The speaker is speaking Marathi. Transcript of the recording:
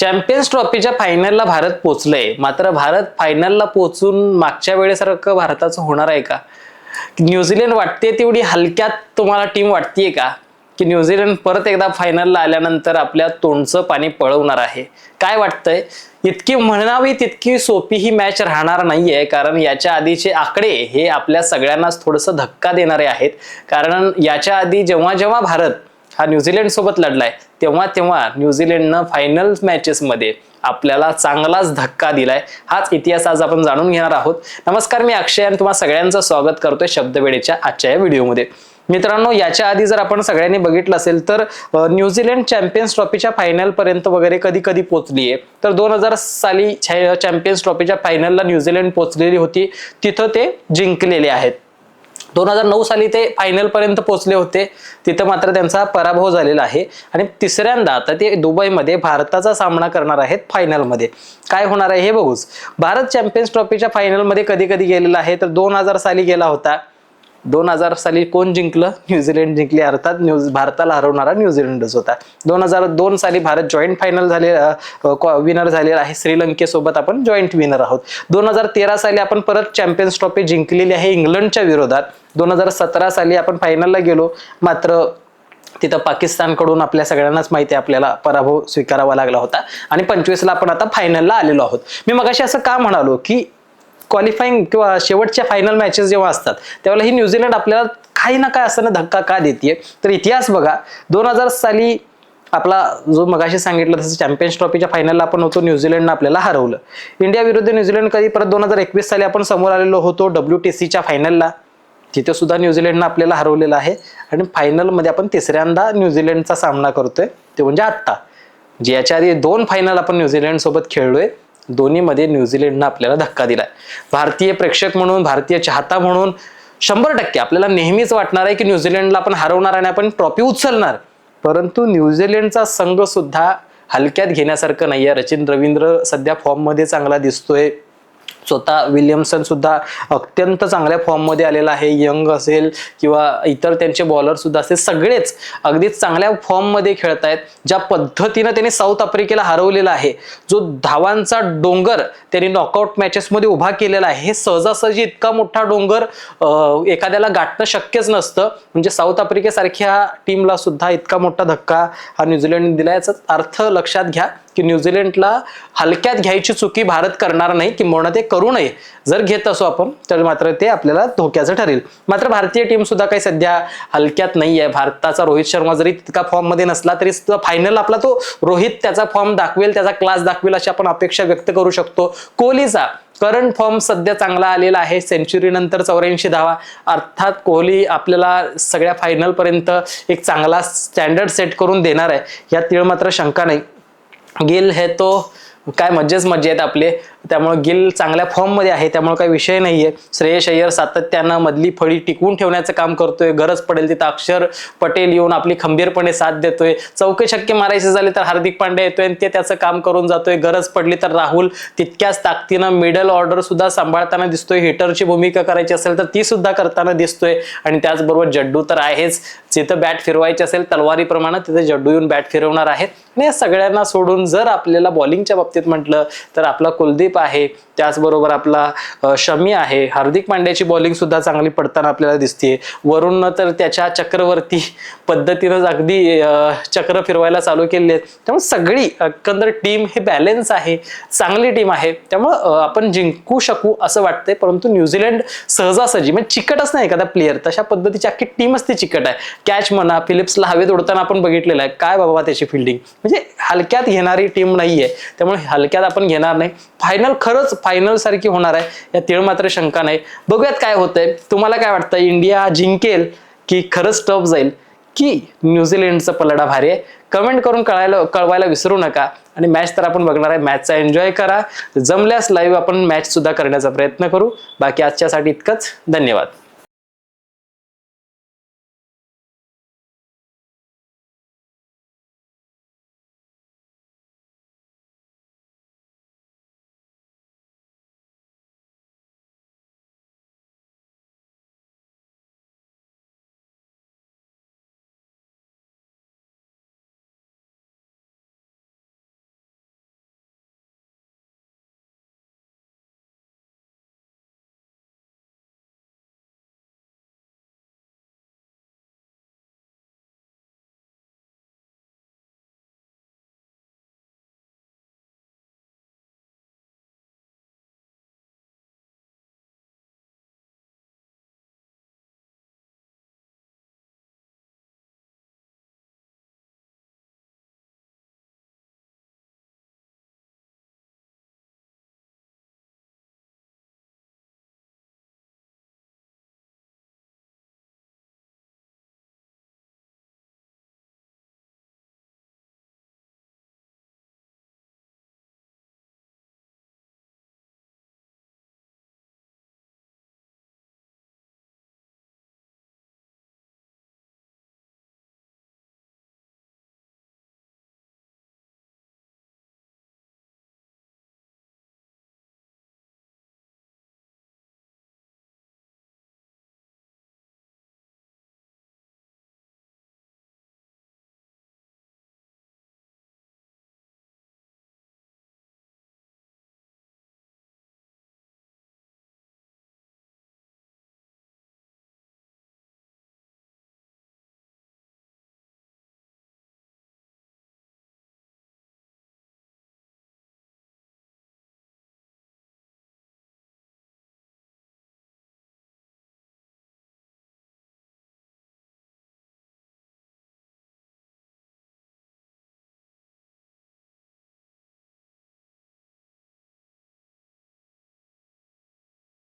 चॅम्पियन्स ट्रॉफीच्या फायनलला भारत पोचलंय मात्र भारत फायनलला पोचून मागच्या वेळेसारखं भारताचं होणार आहे का? न्यूझीलंड वाटते तेवढी हलक्यात तुम्हाला टीम वाटतेय का? की न्यूझीलंड परत एकदा फायनलला आल्यानंतर आपल्या तोंडचं पाणी पळवणार आहे. काय वाटतंय? इतकी म्हणावी तितकी सोपी ही मॅच राहणार नाहीये कारण याच्या आधीचे आकडे हे आपल्या सगळ्यांनाच थोडंसं धक्का देणारे आहेत. कारण याच्या आधी जेव्हा जेव्हा भारत हा न्यूझीलंड सोबत लढलाय. तेव्हा तेव्हा न्यूझीलंडनं फायनल मॅचेसमध्ये आपल्याला चांगलाच धक्का दिलाय. हाच इतिहास आज आपण जाणून घेणार आहोत. नमस्कार मी अक्षय आणि तुम्हाला सगळ्यांचं स्वागत करतोय शब्दवेळेच्या आजच्या या व्हिडिओमध्ये. मित्रांनो याच्या आधी जर आपण सगळ्यांनी बघितलं असेल तर न्यूझीलंड चॅम्पियन्स ट्रॉफीच्या फायनलपर्यंत वगैरे कधी कधी पोहोचली आहे तर दोन हजार साली चॅम्पियन्स ट्रॉफीच्या फायनलला न्यूझीलंड पोहोचलेली होती. तिथं ते जिंकलेले आहेत. दोन हजार नऊ साली ते फायनल पर्यंत पोहोचले होते. तिथं मात्र त्यांचा पराभव झालेला आहे. आणि तिसऱ्यांदा आता ते दुबईमध्ये भारताचा सामना करणार आहेत फायनलमध्ये काय होणार आहे हे बघूच. भारत चॅम्पियन्स ट्रॉफीच्या फायनलमध्ये कधी कधी गेलेला आहे. तर दोन हजार साली गेला होता. दोन हजार साली कोण जिंकलं? न्यूझीलंड जिंकली. अर्थात न्यूज भारताला हरवणारा न्यूझीलंडच होता. दोन हजार दोन साली भारत जॉईंट फायनल झाले विनर झालेला आहे. श्रीलंकेसोबत आपण जॉईंट विनर आहोत. दोन हजार तेरा साली आपण परत चॅम्पियन्स ट्रॉफी जिंकलेली आहे इंग्लंडच्या विरोधात. दोन हजार सतरा साली आपण फायनलला गेलो. मात्र तिथं पाकिस्तानकडून आपल्या सगळ्यांनाच माहिती आहे आपल्याला पराभव स्वीकारावा लागला होता. आणि पंचवीसला आपण आता फायनलला आलेलो आहोत. मी मगाशी असं का म्हणालो की क्वालिफाईंग किंवा शेवटच्या फायनल मॅचेस जेव्हा असतात त्यावेळेला ही न्यूझीलंड आपल्याला काही ना काय असताना धक्का का देते तर इतिहास बघा दोन हजार साली आपला जो मगाशी सांगितलं तसं चॅम्पियन्स ट्रॉफीच्या फायनलला आपण होतो न्यूझीलंडनं आपल्याला हरवलं. इंडिया विरुद्ध न्यूझीलंड कधी परत दोन हजार एकवीस साली आपण समोर आलेलो होतो डब्ल्यू टी सीच्या फायनलला तिथे सुद्धा न्यूझीलंडनं आपल्याला हरवलेलं आहे. आणि फायनलमध्ये आपण तिसऱ्यांदा न्यूझीलंडचा सामना करतोय ते म्हणजे आत्ता. ज्याच्या आधी दोन फायनल आपण न्यूझीलंडसोबत खेळलोय दोन्हीमध्ये न्यूझीलंडनं आपल्याला धक्का दिलाय. भारतीय प्रेक्षक म्हणून भारतीय चाहता म्हणून शंभर टक्के आपल्याला नेहमीच वाटणार आहे की न्यूझीलंडला आपण हरवणार आणि आपण ट्रॉफी उचलणार. परंतु न्यूझीलंडचा संघ सुद्धा हलक्यात घेण्यासारखं आहे रचिन रवींद्र सध्या फॉर्ममध्ये चांगला दिसतोय. स्वतः विल्यमसन सुद्धा अत्यंत चांगल्या फॉर्ममध्ये आलेला आहे. यंग असेल किंवा इतर त्यांचे बॉलर सुद्धा असेल सगळेच अगदीच चांगल्या फॉर्ममध्ये खेळत आहेत ज्या पद्धतीनं त्यांनी साऊथ आफ्रिकेला हरवलेला आहे. जो धावांचा डोंगर त्यांनी नॉकआउट मॅचेसमध्ये उभा केलेला आहे हे सहजासहजी इतका मोठा डोंगर एखाद्याला गाठणं शक्यच नसतं. म्हणजे साऊथ आफ्रिकेसारख्या टीमला सुद्धा इतका मोठा धक्का हा न्यूझीलंडने दिला याचा अर्थ लक्षात घ्या की न्यूझीलंडला हलक्यात घ्यायची चुकी भारत करणार नाही किंवा ते करू नये. जर घेत असो आपण तर मात्र ते आपल्याला धोक्याचं ठरेल. मात्र भारतीय टीम सुद्धा काही सध्या हलक्यात नाही आहे. भारताचा रोहित शर्मा जरी तितका फॉर्ममध्ये नसला तरी फायनल आपला तो रोहित त्याचा फॉर्म दाखवेल त्याचा क्लास दाखवेल अशी आपण अपेक्षा व्यक्त करू शकतो. कोहलीचा करंट फॉर्म सध्या चांगला आलेला आहे. सेंचुरी नंतर चौऱ्याऐंशी धावा. अर्थात कोहली आपल्याला सगळ्या फायनल पर्यंत एक चांगला स्टँडर्ड सेट करून देणार आहे. यात तीळ मात्र शंका नाही. गिल हे तो काय मज्जेच मज्जे आहेत आपले. त्यामुळे गिल चांगल्या फॉर्ममध्ये आहे त्यामुळे काही विषय नाहीये. श्रेयस अय्यर सातत्यानं मधली फळी टिकवून ठेवण्याचं काम करतोय. गरज पडेल तिथं अक्षर पटेल येऊन आपली खंबीरपणे साथ देतोय. चौके शक्य मारायचे झाले तर हार्दिक पांड्या येतोय आणि ते त्याचं काम करून जातोय. गरज पडली तर राहुल तितक्याच ताकदीनं मिडल ऑर्डर सुद्धा सांभाळताना दिसतोय. हिटरची भूमिका करायची असेल तर ती सुद्धा करताना दिसतोय. आणि त्याचबरोबर जड्डू तर आहेच. जिथं बॅट फिरवायची असेल तलवारीप्रमाणे तिथे जड्डू येऊन बॅट फिरवणार आहेत. आणि या सगळ्यांना सोडून जर आपल्याला बॉलिंगच्या बाबतीत म्हटलं तर आपला कुलदीप आहे त्याचबरोबर आपला शमी आहे. हार्दिक पांड्याची बॉलिंग सुद्धा चांगली पडताना आपल्याला दिसते वरून तर त्याच्या चक्रवर्ती पद्धतीनंच अगदी चक्र फिरवायला चालू केले आहेत. त्यामुळे सगळी एकंदर टीम हे बॅलेन्स आहे चांगली टीम आहे. त्यामुळं आपण जिंकू शकू असं वाटतंय. परंतु न्यूझीलंड सहजासहजी म्हणजे चिकटच नाही एखादा प्लेअर तशा पद्धतीची अख्खी टीमच ती चिकट आहे. कॅच म्हणा फिलिप्सला हवेत उडताना आपण बघितलेलं आहे. काय बाबा त्याची फिल्डिंग म्हणजे हलक्यात घेणारी टीम नाहीये. त्यामुळे हलक्यात आपण घेणार नाही. फायनल खरंच फायनल सारखी होणार आहे. या तीळ मात्र शंका नाही. बघूयात काय होतंय. तुम्हाला काय वाटतं इंडिया जिंकेल की खरंच टफ जाईल? की न्यूझीलंडचा पलडा भारी आहे? कमेंट करून कळायला कळवायला विसरू नका. आणि मॅच तर आपण बघणार आहे. मॅचचा एन्जॉय करा. जमल्यास लाईव्ह आपण मॅच सुद्धा करण्याचा प्रयत्न करू. बाकी आजच्यासाठी इतकंच. धन्यवाद.